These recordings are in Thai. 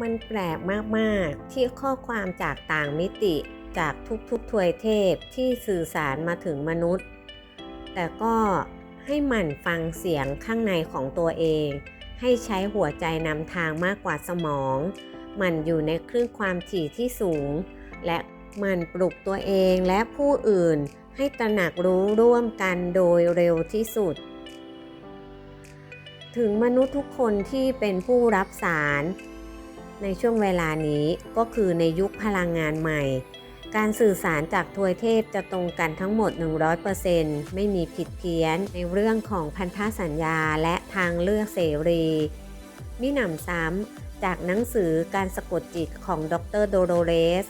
มันแปลกมากๆ ที่ข้อความจากต่างมิติจากทุกๆทวยเทพที่สื่อสารมาถึงมนุษย์ แต่ก็ให้หมั่นฟังเสียงข้างในของตัวเอง ให้ใช้หัวใจนำทางมากกว่าสมอง มันอยู่ในคลื่นความถี่ที่สูง และมันปลุกตัวเองและผู้อื่นให้ตระหนักรู้ร่วมกันโดยเร็วที่สุด ถึงมนุษย์ทุกคนที่เป็นผู้รับสาร ในช่วงเวลานี้ก็คือในยุคพลังงานใหม่ การสื่อสารจากทวยเทพจะตรงกันทั้งหมด 100%ไม่มีผิดเพี้ยนในเรื่องของพันธสัญญาและทางเลือกเสรีมิหนำซ้ำจากหนังสือการสะกดจิตของดรโดโรเรส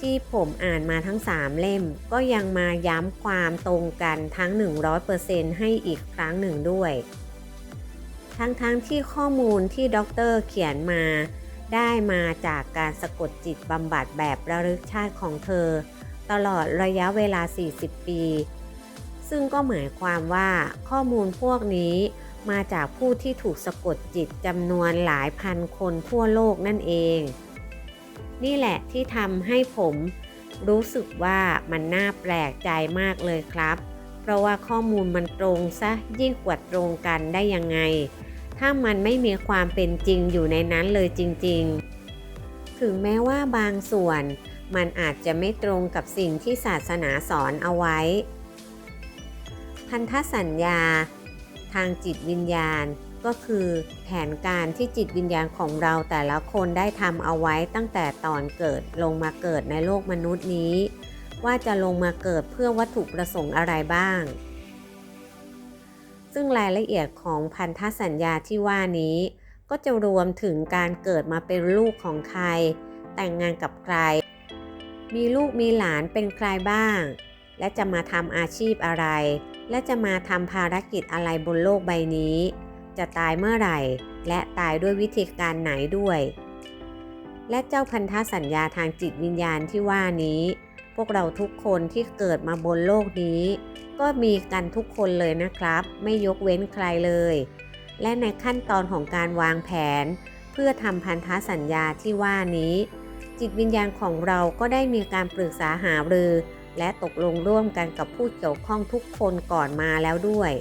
ที่ผมอ่านมาทั้ง 3 เล่ม ก็ยังมาย้ำความตรงกันทั้ง 100%ให้อีกครั้งหนึ่งด้วย ทั้งๆทที่ข้อมูลที่ด็อกเตอร์เขียนมา ได้มาจากการสะกดจิตบำบัดแบบระลึกชาติของเธอ ตลอดระยะเวลา 40 ปี ซึ่งก็หมายความว่าข้อมูลพวกนี้มาจากผู้ที่ถูกสะกดจิตจำนวนหลายพันคนทั่วโลกนั่นเอง นี่แหละที่ทำให้ผมรู้สึกว่ามันน่าแปลกใจมากเลยครับ เพราะว่าข้อมูลมันตรงซะยิ่งกว่าตรงกันได้ยังไง ถ้ามันไม่มีความเป็นจริงอยู่ในนั้นเลยจริง ๆ ถึงแม้ว่าบางส่วน มันอาจจะไม่ตรงกับสิ่งที่ศาสนาสอนเอาไว้ พันธสัญญา ทางจิตวิญญาณก็คือแผนการที่จิตวิญญาณของเราแต่ละคนได้ทำเอาไว้ตั้งแต่ตอนเกิดลงมาเกิดในโลกมนุษย์นี้ ว่าจะลงมาเกิดเพื่อวัตถุประสงค์อะไรบ้าง ซึ่งรายละเอียดของพันธสัญญาที่ว่านี้ ก็จะรวมถึงการเกิดมาเป็นลูกของใคร แต่งงานกับใคร มีลูกมีหลานเป็นใครบ้าง และจะมาทำอาชีพอะไร และจะมาทำภารกิจอะไรบนโลกใบนี้ จะตายเมื่อไหร่ และตายด้วยวิธีการไหนด้วย และเจ้าพันธสัญญาทางจิตวิญญาณที่ว่านี้ วกเราทุกคนที่เกิดมาบนโลกนี้ ก็มีกันทุกคนเลยนะครับ ไม่ยกเว้นใครเลย และในขั้นตอนของการวางแผน เพื่อทำพันธสัญญาที่ว่านี้ จิตวิญญาณของเราก็ได้มีการปรึกษาหารือ และตกลงร่วมกันกับผู้เกี่ยวข้องทุกคนก่อนมาแล้วด้วย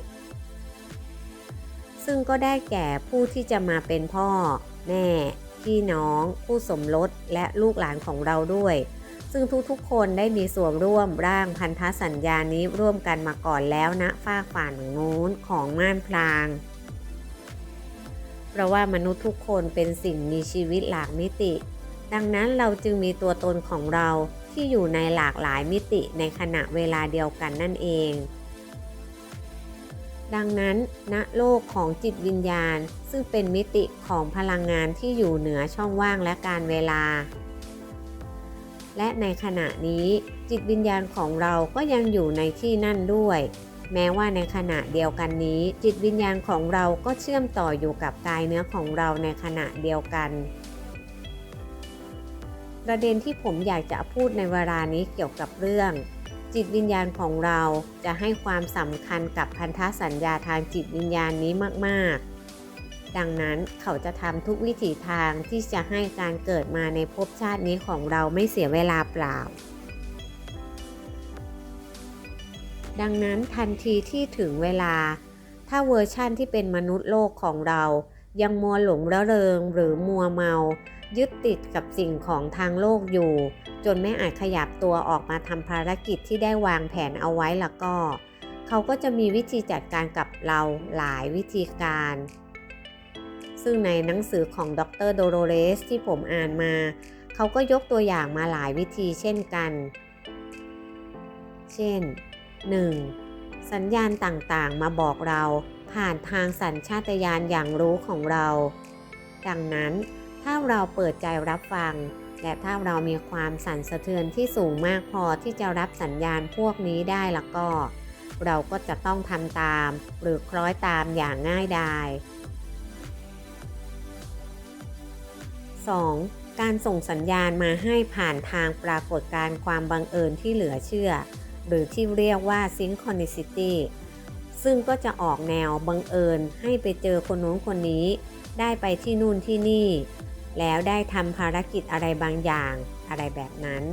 ซึ่งก็ได้แก่ผู้ที่จะมาเป็นพ่อ แม่พี่น้อง ผู้สมรสและลูกหลานของเราด้วย ซึ่งทุกๆ คนได้มีส่วนร่วมร่างพันธสัญญานี้ร่วมกันมาก่อนแล้วณฝ้ากฝ่านู้นของม่านพลางเพราะว่ามนุษย์ทุกคนเป็นสิ่งมีชีวิตหลากมิติ ดังนั้นเราจึงมีตัวตนของเราที่อยู่ในหลากหลายมิติในขณะเวลาเดียวกันนั่นเองดังนั้นณโลกของจิตวิญญาณ ซึ่งเป็นมิติของพลังงานที่อยู่เหนือช่องว่างและการเวลา และในขณะนี้จิตวิญญาณของเราก็ยังอยู่ในที่นั่นด้วย แม้ว่าในขณะเดียวกันนี้ จิตวิญญาณของเราก็เชื่อมต่ออยู่กับกายเนื้อของเราในขณะเดียวกัน ประเด็นที่ผมอยากจะพูดในเวลานี้เกี่ยวกับเรื่อง จิตวิญญาณของเราจะให้ความสำคัญกับพันธสัญญาทางจิตวิญญาณนี้มาก ๆ ดังนั้นเขาจะทำทุกวิถีทางที่จะให้การเกิดมาในภพชาตินี้ของเราไม่เสียเวลาเปล่า ดังนั้นทันทีที่ถึงเวลา ถ้าเวอร์ชั่นที่เป็นมนุษย์โลกของเรา ยังมัวหลงระเริงหรือมัวเมา ยึดติดกับสิ่งของทางโลกอยู่ จนไม่อาจขยับตัวออกมาทำภารกิจที่ได้วางแผนเอาไว้แล้วก็ เขาก็จะมีวิธีจัดการกับเราหลายวิธีการ ซึ่งในหนังสือของดรโดโรเรสที่ผมอ่านมา เขาก็ยกตัวอย่างมาหลายวิธีเช่นกัน เช่น 1. สัญญาณต่างๆ มาบอกเราผ่านทางสัญชาตญาณอย่างรู้ของเรา ดังนั้นถ้าเราเปิดใจรับฟัง และถ้าเรามีความสั่นสะเทือนที่สูงมากพอที่จะรับสัญญาณพวกนี้ได้แล้วก็ เราก็จะต้องทำตาม หรือคล้อยตามอย่างง่ายดาย 2. การส่งสัญญาณมาให้ผ่านทางปรากฏการณ์ความบังเอิญที่เหลือเชื่อ หรือที่เรียกว่า synchronicity ซึ่งก็จะออกแนวบังเอิญให้ไปเจอคนนู้นคนนี้ ได้ไปที่นู่นที่นี่ แล้วได้ทำภารกิจอะไรบางอย่างอะไรแบบนั้น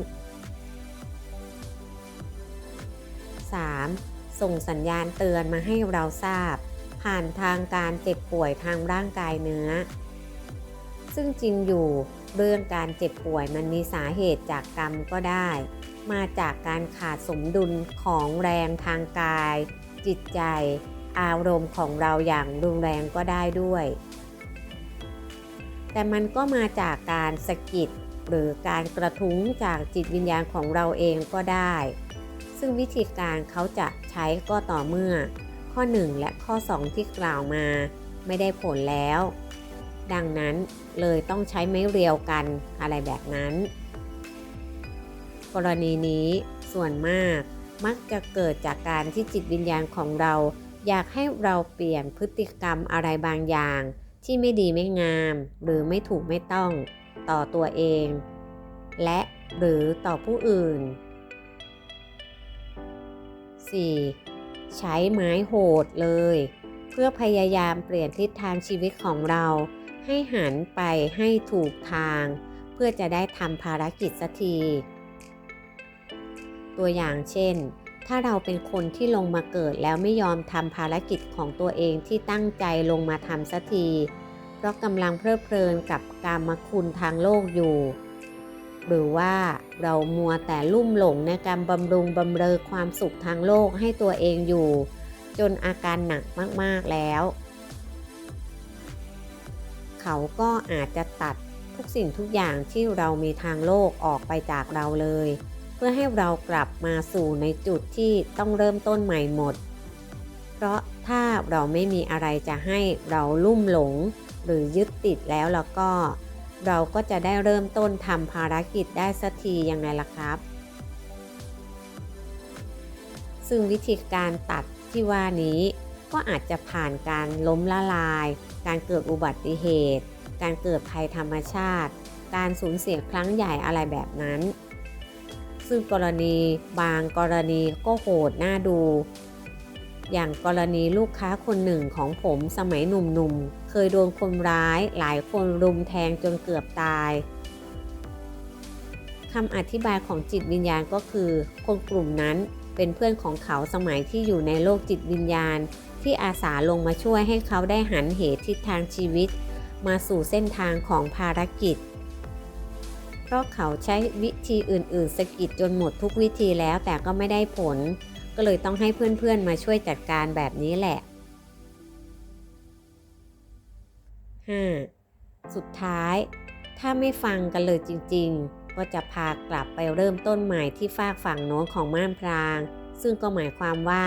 3. ส่งสัญญาณเตือนมาให้เราทราบ ผ่านทางการเจ็บป่วยทางร่างกายเนื้อ ซึ่งจริงอยู่เรื่องการเจ็บป่วยมันมีสาเหตุจากกรรมก็ได้ มาจากการขาดสมดุลของแรงทางกาย จิตใจ อารมณ์ของเราอย่างรุนแรงก็ได้ด้วย แต่มันก็มาจากการสะกิดหรือการกระทุ้งจากจิตวิญญาณของเราเองก็ได้ ซึ่งวิธีการเขาจะใช้ก็ต่อเมื่อ ข้อ 1 และข้อ 2 ที่กล่าวมา ไม่ได้ผลแล้ว ดังนั้น เลยต้องใช้ไม้เรียวกันอะไรแบบนั้น กรณีนี้ส่วนมากมักจะเกิดจากการที่จิตวิญญาณของเรา อยากให้เราเปลี่ยนพฤติกรรมอะไรบางอย่าง ที่ไม่ดีไม่งาม หรือไม่ถูกไม่ต้องต่อตัวเอง และหรือต่อผู้อื่น 4. ใช้ไม้โหดเลย เพื่อพยายามเปลี่ยนทิศทางชีวิตของเรา ให้หันไปให้ถูกทาง เพื่อจะได้ทำภารกิจสักที ตัวอย่างเช่น ถ้าเราเป็นคนที่ลงมาเกิดแล้วไม่ยอมทำภารกิจของตัวเองที่ตั้งใจลงมาทำสักที เพราะกำลังเพลิดเพลินกับกามคุณทางโลกอยู่หรือว่าเรามัวแต่ลุ่มหลงในการบำรุงบำเรอความสุขทางโลกให้ตัวเองอยู่ จนอาการหนักมาก ๆ แล้ว เขาก็อาจจะตัดทุกสิ่งทุกอย่างที่เรามีทางโลกออกไปจากเราเลย เพื่อให้เรากลับมาสู่ในจุดที่ต้องเริ่มต้นใหม่หมด เพราะถ้าเราไม่มีอะไรจะให้เราลุ่มหลง หรือยึดติดแล้วแล้วก็ เราก็จะได้เริ่มต้นทำภารกิจได้สักทียังไงล่ะครับ ซึ่งวิธีการตัดที่ว่านี้ก็อาจจะผ่านการล้มละลาย การเกิดอุบัติเหตุ การเกิดภัยธรรมชาติ การสูญเสียครั้งใหญ่อะไรแบบนั้น ซึ่งกรณีบางกรณีก็โหดน่าดู อย่างกรณีลูกค้าคนหนึ่งของผมสมัยหนุ่มๆ เคยโดนคนร้ายหลายคนรุมแทงจนเกือบตายคำอธิบายของจิตวิญญาณก็คือ คนกลุ่มนั้นเป็นเพื่อนของเขาสมัยที่อยู่ในโลกจิตวิญญาณ ที่อาสาลงมาช่วยให้เขาได้หันเหตุทิศทางชีวิต มาสู่เส้นทางของภารกิจ เพราะเขาใช้วิธีอื่น ๆสกิดจนหมดทุกวิธีแล้วแต่ก็ไม่ได้ผล ก็เลยต้องให้เพื่อน ๆ มาช่วยจัดการแบบนี้แหละ 5. สุดท้าย ถ้าไม่ฟังกันเลยจริง ๆ ก็จะพากลับไปเริ่มต้นใหม่ที่ฝากฝั่งโน้นของม่านพราง ซึ่งก็หมายความว่า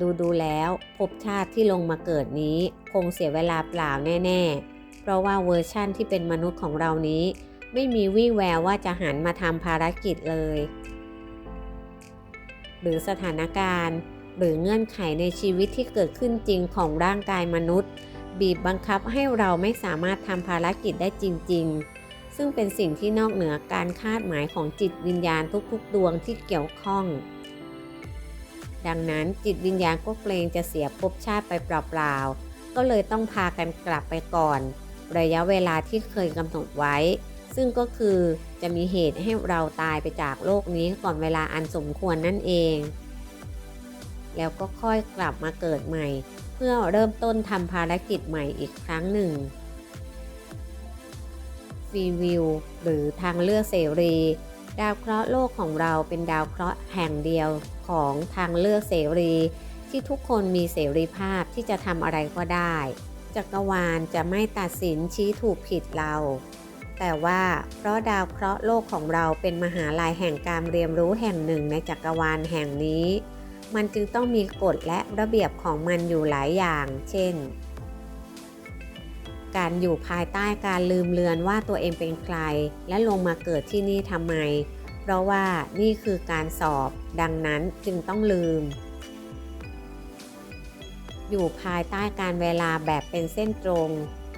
ดูดูแล้วภพชาติที่ลงมาเกิดนี้ คงเสียเวลาเปล่าแน่ ๆ เพราะว่าเวอร์ชั่นที่เป็นมนุษย์ของเรานี้ ไม่มีวี่แววว่าจะหันมาทำภารกิจเลย หรือสถานการณ์ หรือเงื่อนไขในชีวิตที่เกิดขึ้นจริงของร่างกายมนุษย์ บีบบังคับให้เราไม่สามารถทำภารกิจได้จริง ๆ ซึ่งเป็นสิ่งที่นอกเหนือการคาดหมายของจิตวิญญาณทุกๆ ดวงที่เกี่ยวข้อง ดังนั้นจิตวิญญาณก็เกรงจะเสียภพชาติไปเปล่าๆ ก็เลยต้องพากันกลับไปก่อน ระยะเวลาที่เคยกำหนดไว้ ซึ่งก็คือจะมีเหตุให้เราตายไปจากโลกนี้ก่อนเวลาอันสมควรนั่นเอง แล้วก็ค่อยกลับมาเกิดใหม่ เพื่อเริ่มต้นทำภารกิจใหม่อีกครั้งหนึ่งฟรีวิวหรือทางเลือกเสรี ดาวเคราะห์โลกของเราเป็นดาวเคราะห์แห่งเดียวของทางเลือกเสรี ที่ทุกคนมีเสรีภาพที่จะทำอะไรก็ได้ จักรวาลจะไม่ตัดสินชี้ถูกผิดเรา แต่ว่าเพราะดาวเคราะห์โลกของเราเป็นมหาลัยแห่งการเรียนรู้แห่งหนึ่งในจักรวาลแห่งนี้ มันจึงต้องมีกฎและระเบียบของมันอยู่หลายอย่าง เช่น การอยู่ภายใต้การลืมเลือนว่าตัวเองเป็นใคร และลงมาเกิดที่นี่ทำไม เพราะว่านี่คือการสอบ ดังนั้นจึงต้องลืม อยู่ภายใต้การเวลาแบบเป็นเส้นตรง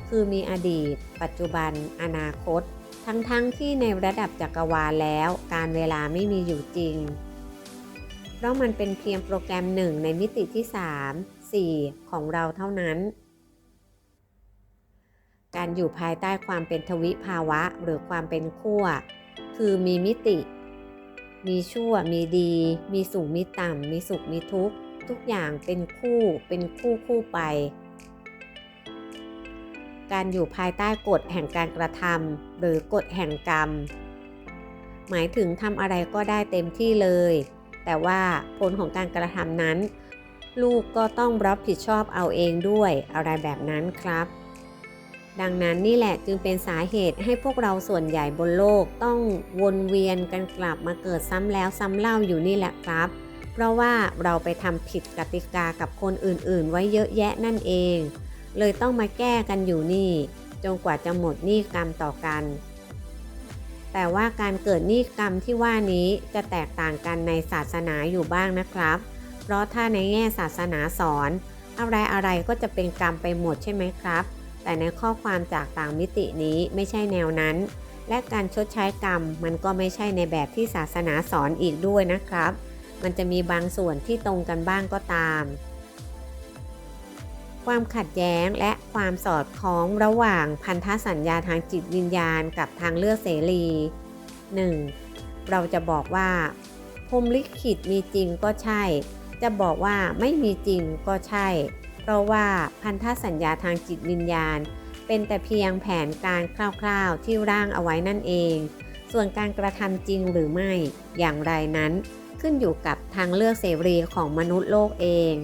คือมีอดีต ปัจจุบัน อนาคต ทั้งๆทที่ในระดับจักรวาลแล้ว การเวลาไม่มีอยู่จริง เพราะมันเป็นเพียงโปรแกรมหนึ่งในมิติที่ 3 4 ของเราเท่านั้น การอยู่ภายใต้ความเป็นทวิภาวะหรือความเป็นขั้ว คือมีมิติ มีชั่ว มีดี มีสูง มีต่ำ มีสุข มีทุกข์ ทุกอย่างเป็นคู่ เป็นคู่คู่ไป การอยู่ภายใต้กฎแห่งการกระทำหรือกฎแห่งกรรม หมายถึงทำอะไรก็ได้เต็มที่เลย แต่ว่าผลของการกระทำนั้น ลูกก็ต้องรับผิดชอบเอาเองด้วยอะไรแบบนั้นครับ ดังนั้นนี่แหละจึงเป็นสาเหตุให้พวกเราส่วนใหญ่บนโลกต้องวนเวียนกันกลับมาเกิดซ้ำแล้วซ้ำเล่าอยู่นี่แหละครับ เพราะว่าเราไปทำผิดกติกากับคนอื่นๆ ไว้เยอะแยะนั่นเอง เลยต้องมาแก้กันอยู่นี่ จนกว่าจะหมดหนี้กรรมต่อกัน แต่ว่าการเกิดหนี้กรรมที่ว่านี้จะแตกต่างกันในศาสนาอยู่บ้างนะครับ เพราะถ้าในแง่ศาสนาสอน อะไรอะไรๆก็จะเป็นกรรมไปหมดใช่ไหมครับ แต่ในข้อความจากต่างมิตินี้ไม่ใช่แนวนั้น และการชดใช้กรรมมันก็ไม่ใช่ในแบบที่ศาสนาสอนอีกด้วยนะครับ มันจะมีบางส่วนที่ตรงกันบ้างก็ตาม ความขัดแย้งและความสอดคล้องระหว่างพันธสัญญาทางจิตวิญญาณกับทางเลือกเสรี 1. เราจะบอกว่าพรมลิขิตมีจริงก็ใช่ จะบอกว่าไม่มีจริงก็ใช่ เพราะว่าพันธสัญญาทางจิตวิญญาณ เป็นแต่เพียงแผนการคร่าวๆที่ร่างเอาไว้นั่นเอง ส่วนการกระทำจริงหรือไม่อย่างไรนั้น ขึ้นอยู่กับทางเลือกเสรีของมนุษย์โลกเอง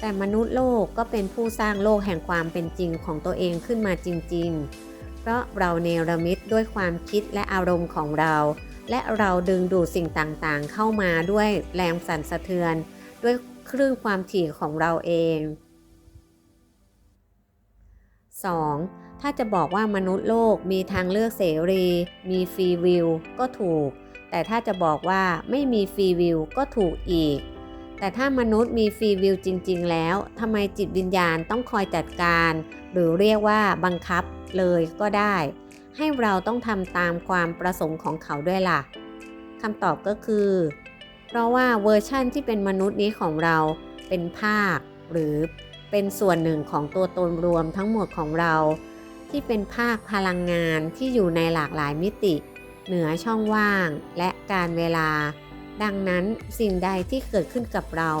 แต่มนุษย์โลกก็เป็นผู้สร้างโลกแห่งความเป็นจริงของตัวเองขึ้นมาจริง ๆ เพราะเราเนรมิตด้วยความคิดและอารมณ์ของเรา และเราดึงดูดสิ่งต่างๆ เข้ามาด้วยแรงสั่นสะเทือนด้วย คลื่นความถี่ของเราเอง 2. ถ้าจะบอกว่ามนุษย์โลกมีทางเลือกเสรี มีฟรีวิวก็ถูก แต่ถ้าจะบอกว่าไม่มีฟรีวิวก็ถูกอีก แต่ถ้ามนุษย์มีฟรีวิวจริง ๆ แล้วทำไมจิตวิญญาณต้องคอยจัดการ หรือเรียกว่าบังคับเลยก็ได้ ให้เราต้องทำตามความประสงค์ของเขาด้วยล่ะคำตอบก็คือ เพราะว่าเวอร์ชั่นที่เป็นมนุษย์นี้ของเราเป็นภาค หรือเป็นส่วนหนึ่งของตัวตนรวมทั้งหมดของเรา ที่เป็นภาคพลังงานที่อยู่ในหลากหลายมิติ เหนือช่องว่างและการเวลา ดังนั้นสิ่งใดที่เกิดขึ้นกับเรา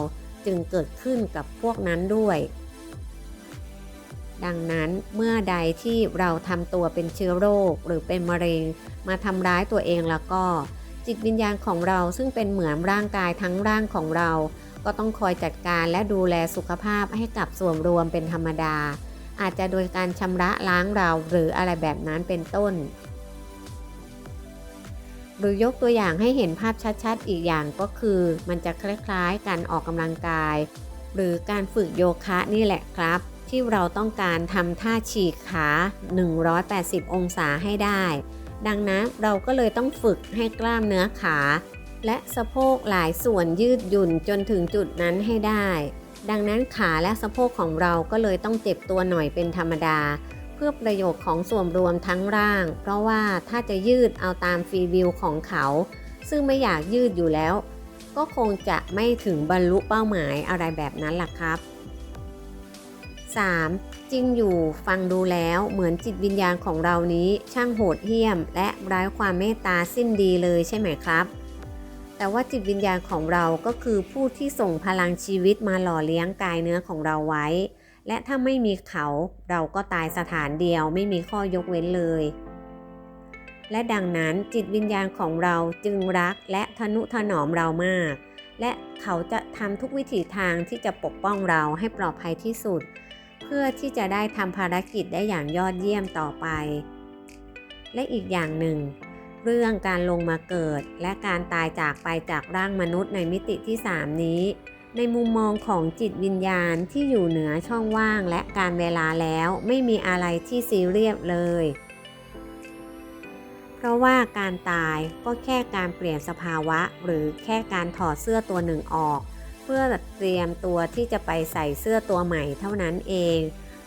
จึงเกิดขึ้นกับพวกนั้นด้วย ดังนั้นเมื่อใดที่เราทำตัวเป็นเชื้อโรคหรือเป็นมะเร็งมาทำร้ายตัวเองแล้วก็ จิตวิญญาณของเราซึ่งเป็นเหมือนร่างกายทั้งร่างของเรา ก็ต้องคอยจัดการและดูแลสุขภาพให้กับส่วนรวมเป็นธรรมดา อาจจะโดยการชำระล้างเราหรืออะไรแบบนั้นเป็นต้น หรือยกตัวอย่างให้เห็นภาพชัดๆ อีกอย่างก็คือ มันจะคล้ายๆ การออกกำลังกาย หรือการฝึกโยคะนี่แหละครับ ที่เราต้องการทำท่าฉีกขา 180 องศาให้ได้ ดังนั้นเราก็เลยต้องฝึกให้กล้ามเนื้อขา และสะโพกหลายส่วนยืดหยุ่นจนถึงจุดนั้นให้ได้ ดังนั้นขาและสะโพกของเราก็เลยต้องเจ็บตัวหน่อยเป็นธรรมดา เพื่อประโยชน์ของส่วนรวมทั้งร่าง เพราะว่าถ้าจะยืดเอาตามฟรีวิวของเขา ซึ่งไม่อยากยืดอยู่แล้ว ก็คงจะไม่ถึงบรรลุเป้าหมายอะไรแบบนั้นล่ะครับ 3. จริงอยู่ฟังดูแล้วเหมือนจิตวิญญาณของเรานี้ช่างโหดเหี้ยม และไร้ความเมตตาสิ้นดีเลยใช่ไหมครับ แต่ว่าจิตวิญญาณของเราก็คือผู้ที่ส่งพลังชีวิตมาหล่อเลี้ยงกายเนื้อของเราไว้ และถ้าไม่มีเขาเราก็ตายสถานเดียวไม่มีข้อยกเว้นเลย และดังนั้นจิตวิญญาณของเราจึงรักและทนุถนอมเรามาก และเขาจะทำทุกวิถีทางที่จะปกป้องเราให้ปลอดภัยที่สุดเพื่อที่จะได้ทำภารกิจได้อย่างยอดเยี่ยมต่อไป และอีกอย่างหนึ่ง เรื่องการลงมาเกิดและการตายจากไปจากร่างมนุษย์ในมิติที่ 3 นี้ ในมุมมองของจิตวิญญาณที่อยู่เหนือช่องว่างและการเวลาแล้วไม่มีอะไรที่ซีเรียสเลย เพราะว่าการตายก็แค่การเปลี่ยนสภาวะ หรือแค่การถอดเสื้อตัวหนึ่งออก เพื่อเตรียมตัวที่จะไปใส่เสื้อตัวใหม่เท่านั้นเอง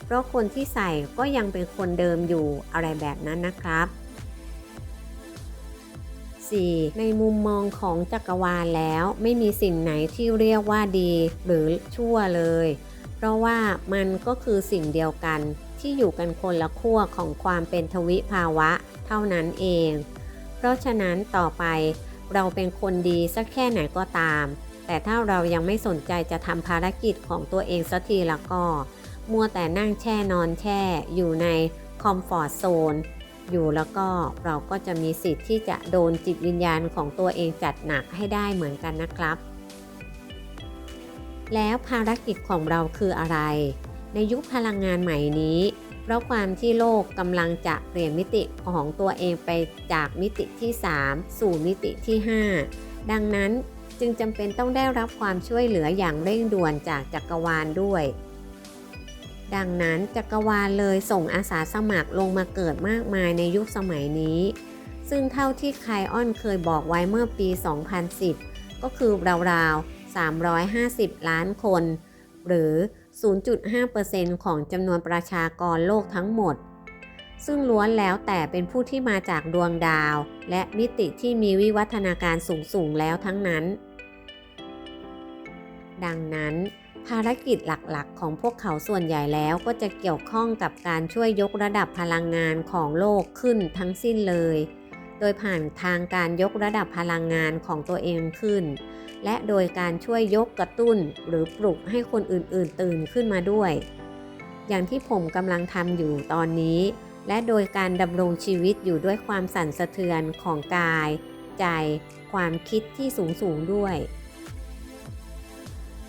เพราะคนที่ใส่ก็ยังเป็นคนเดิมอยู่อะไรแบบนั้นนะครับ 4. ในมุมมองของจักรวาลแล้วไม่มีสิ่งไหนที่เรียกว่าดีหรือชั่วเลย เพราะว่ามันก็คือสิ่งเดียวกันที่อยู่กันคนละขั้วของความเป็นทวิภาวะเท่านั้นเอง เพราะฉะนั้นต่อไปเราเป็นคนดีสักแค่ไหนก็ตาม แต่ถ้าเรายังไม่สนใจจะทำภารกิจของตัวเองสักทีละก็ มัวแต่นั่งแช่นอนแช่ อยู่ในคอมฟอร์ทโซนอยู่แล้วก็เราก็จะมีสิทธิ์ที่จะโดนจิตวิญญาณของตัวเองจัดหนักให้ได้เหมือนกันนะครับ แล้วภารกิจของเราคืออะไร ในยุคพลังงานใหม่นี้ เพราะความที่โลกกำลังจะเปลี่ยนมิติของตัวเองไปจากมิติที่ 3 สู่มิติที่ 5 ดังนั้น จึงจำเป็นต้องได้รับความช่วยเหลืออย่างเร่งด่วนจากจักรวาลด้วย ดังนั้นจักรวาลเลยส่งอาสาสมัครลงมาเกิดมากมายในยุคสมัยนี้ ซึ่งเท่าที่ไคออนเคยบอกไว้เมื่อปี 2010 ก็คือราวๆ 350 ล้านคน หรือ 0.5%ของจำนวนประชากรโลกทั้งหมดซึ่งล้วนแล้วแต่เป็นผู้ที่มาจากดวงดาว และมิติที่มีวิวัฒนาการสูงๆแล้วทั้งนั้น ดังนั้น ภารกิจหลักๆ ของพวกเขาส่วนใหญ่แล้วก็จะเกี่ยวข้องกับการช่วยยกระดับพลังงานของโลกขึ้นทั้งสิ้นเลย โดยผ่านทางการยกระดับพลังงานของตัวเองขึ้น และโดยการช่วยยกกระตุ้นหรือปลุกให้คนอื่นๆ ตื่นขึ้นมาด้วย อย่างที่ผมกำลังทำอยู่ตอนนี้ และโดยการดำรงชีวิตอยู่ด้วยความสั่นสะเทือนของกาย ใจ ความคิดที่สูงสูงๆด้วย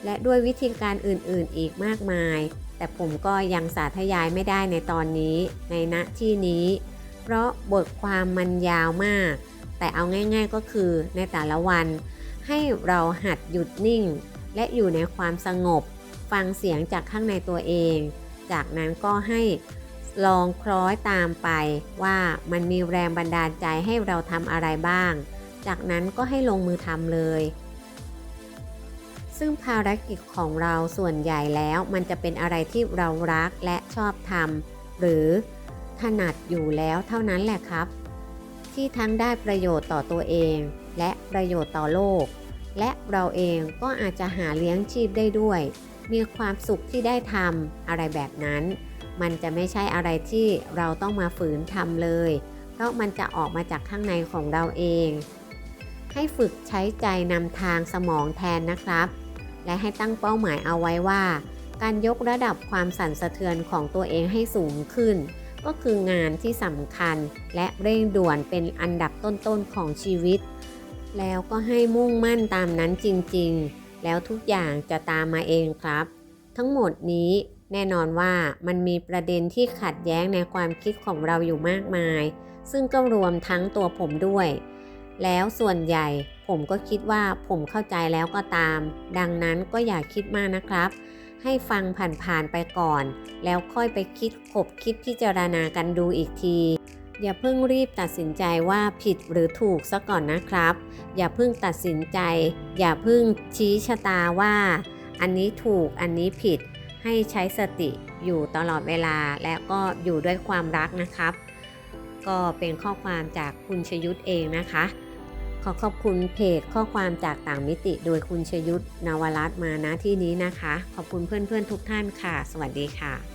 และด้วยวิธีการอื่นๆอีกมากมาย แต่ผมก็ยังสาธยายไม่ได้ในตอนนี้ในณที่นี้ เพราะบทความมันยาวมาก แต่เอาง่ายๆก็คือในแต่ละวัน ให้เราหัดหยุดนิ่ง และอยู่ในความสงบ ฟังเสียงจากข้างในตัวเอง จากนั้นก็ให้ลองคล้อยตามไปว่ามันมีแรงบันดาลใจให้เราทำอะไรบ้าง จากนั้นก็ให้ลงมือทำเลย ซึ่งภารกิจของเราส่วนใหญ่แล้วมันจะเป็นอะไรที่เรารักและชอบทำหรือถนัดอยู่แล้วเท่านั้นแหละครับ ที่ทั้งได้ประโยชน์ต่อตัวเอง และประโยชน์ต่อโลก และเราเองก็อาจจะหาเลี้ยงชีพได้ด้วย มีความสุขที่ได้ทำอะไรแบบนั้น มันจะไม่ใช่อะไรที่เราต้องมาฝืนทำเลย เพราะมันจะออกมาจากข้างในของเราเองให้ฝึกใช้ใจนำทางสมองแทนนะครับ และให้ตั้งเป้าหมายเอาไว้ว่า การยกระดับความสั่นสะเทือนของตัวเองให้สูงขึ้น ก็คืองานที่สำคัญและเร่งด่วนเป็นอันดับต้นๆของชีวิต แล้วก็ให้มุ่งมั่นตามนั้นจริงๆ แล้วทุกอย่างจะตามมาเองครับ ทั้งหมดนี้แน่นอนว่ามันมีประเด็นที่ขัดแย้งในความคิดของเราอยู่มากมาย ซึ่งก็รวมทั้งตัวผมด้วย แล้วส่วนใหญ่ ผมก็คิดว่าผมเข้าใจแล้วก็ตาม ดังนั้นก็อย่าคิดมากนะครับ ให้ฟังผ่านๆไปก่อน แล้วค่อยไปคิดขบคิดพิจารณากันดูอีกที อย่าเพิ่งรีบตัดสินใจว่าผิดหรือถูกซะก่อนนะครับ อย่าเพิ่งตัดสินใจ อย่าเพิ่งชี้ชะตาว่า อันนี้ถูกอันนี้ผิด ให้ใช้สติอยู่ตลอดเวลาและก็อยู่ด้วยความรักนะครับ ก็เป็นข้อความจากคุณชยุทธเองนะคะ ขอขอบคุณเพจข้อความจากต่างมิติ โดยคุณชยุทธนวรัตน์มาณที่นี้นะคะ ขอบคุณเพื่อนๆทุกท่านค่ะ สวัสดีค่ะ